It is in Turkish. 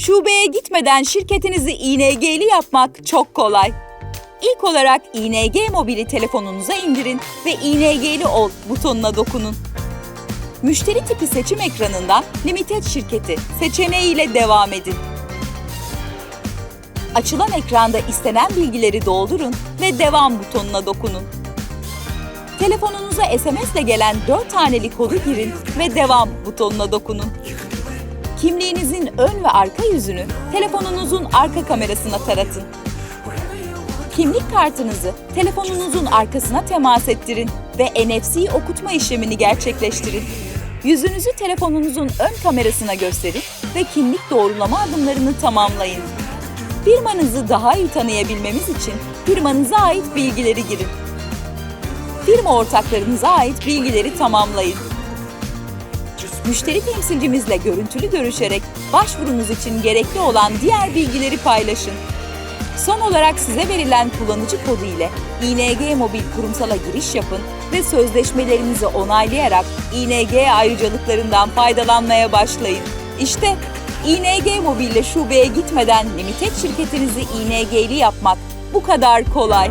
Şubeye gitmeden şirketinizi ING'li yapmak çok kolay. İlk olarak ING mobili telefonunuza indirin ve ING'li ol butonuna dokunun. Müşteri tipi seçim ekranından Limited şirketi seçeneğiyle devam edin. Açılan ekranda istenen bilgileri doldurun ve devam butonuna dokunun. Telefonunuza SMS ile gelen 4 haneli kodu girin ve devam butonuna dokunun. Kimliğinizin ön ve arka yüzünü telefonunuzun arka kamerasına taratın. Kimlik kartınızı telefonunuzun arkasına temas ettirin ve NFC okutma işlemini gerçekleştirin. Yüzünüzü telefonunuzun ön kamerasına gösterin ve kimlik doğrulama adımlarını tamamlayın. Firmanızı daha iyi tanıyabilmemiz için firmanıza ait bilgileri girin. Firma ortaklarınıza ait bilgileri tamamlayın. Müşteri temsilcimizle görüntülü görüşerek başvurunuz için gerekli olan diğer bilgileri paylaşın. Son olarak size verilen kullanıcı kodu ile ING Mobil kurumsala giriş yapın ve sözleşmelerinizi onaylayarak ING ayrıcalıklarından faydalanmaya başlayın. İşte ING Mobil ile şubeye gitmeden limited şirketinizi ING'li yapmak bu kadar kolay.